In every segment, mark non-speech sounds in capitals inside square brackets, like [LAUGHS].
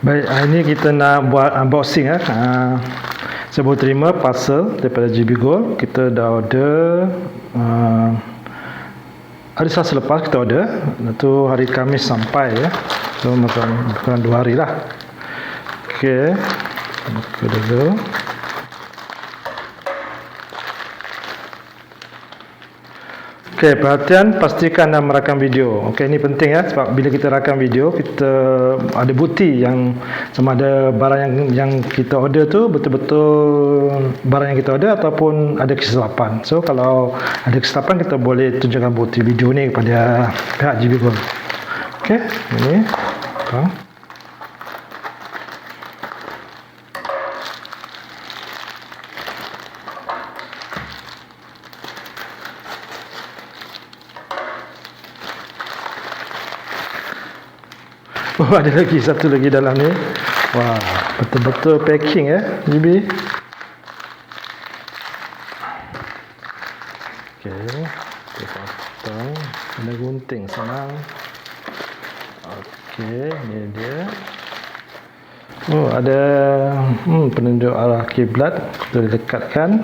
Baik, hari ni kita nak buat unboxing eh. Uh, saya baru terima parcel daripada GB Gold. Kita dah order uh, hari Selasa lepas kita order. Itu hari Khamis sampai ya. So macam kurang dua hari lah. Okey. Buka dulu. Okey, perhatian pastikan anda merakam video. Okey, ini penting ya sebab bila kita rakam video, kita ada bukti yang sama ada barang yang yang kita order tu betul-betul barang yang kita order ataupun ada kesilapan. So kalau ada kesilapan kita boleh tunjukkan bukti video ni kepada pihak GB Gold. Okey, ini. Tengok. Oh ada lagi satu lagi dalam ni. Wah, betul-betul packing ya, GB. Okey, kita potong. Ada gunting senang. Okey, ni dia. Oh, ada hmm, penunjuk arah kiblat. Kita dekatkan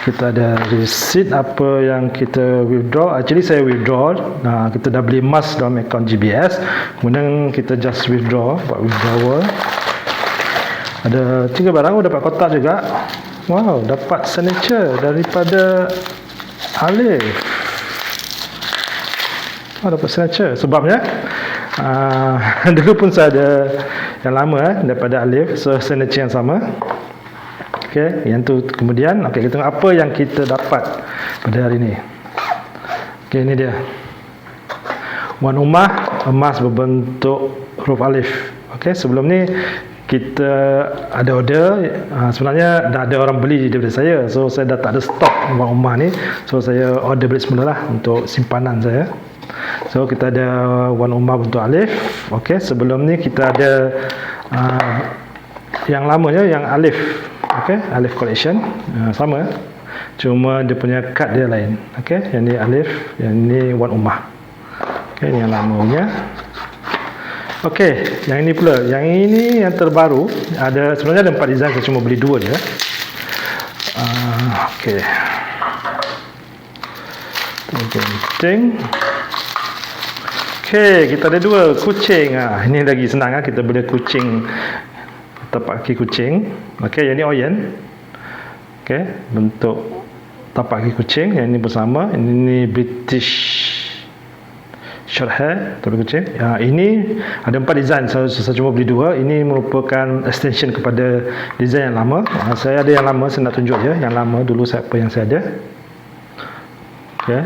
kita ada receipt apa yang kita withdraw. Actually saya withdraw. Nah, kita dah beli emas dalam account GBS kemudian kita just withdraw buat withdrawal. Ada tiga barang oh, dapat kotak juga. Wow dapat signature daripada Alif. Oh, dapat signature. Sebabnya uh, [LAUGHS] dulu pun saya ada yang lama eh, daripada Alif. So signature yang sama Okey, yang tu kemudian okey kita tengok apa yang kita dapat pada hari ini. Okey, ini dia. Wan Umah emas berbentuk huruf alif. Okey, sebelum ni kita ada order uh, sebenarnya dah ada orang beli daripada saya so saya dah tak ada stok Wan Umah ni so saya order balik semula lah untuk simpanan saya so kita ada Wan Umah bentuk alif ok sebelum ni kita ada uh, yang lamanya yang alif okey alif collection. Uh, sama. Cuma dia punya kad dia lain. Okey yang ni alif yang ni wan ummah okey yang lamanya okey yang ini pula. Yang ini yang terbaru ada sebenarnya ada empat design saya cuma beli dua je uh, okey. Penting Okey, kita ada dua. Kucing. Ah, ini lagi senang ah kita boleh kucing tapak kaki kucing. Okey, yang ni oyen. Okey, bentuk tapak kaki kucing. Yang ini bersama. Ini ni British short hair tapak kucing. Ya, ini ada empat design. Saya, saya cuma beli dua. Ini merupakan extension kepada design yang lama. Ha, saya ada yang lama. Saya nak tunjuk je. Yang lama dulu saya, apa yang saya ada. Okey.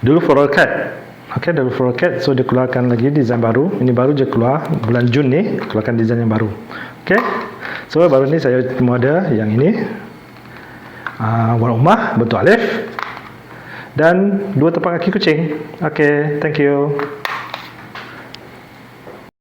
Dulu floral cut Okey, double floral cat. So dia keluarkan lagi design baru. Ini baru je keluar bulan Jun ni keluarkan design yang baru. Okey. So baru ni saya ada yang ini. Uh, warna rumah bentuk alif dan dua tapak kaki kucing. Okey, thank you.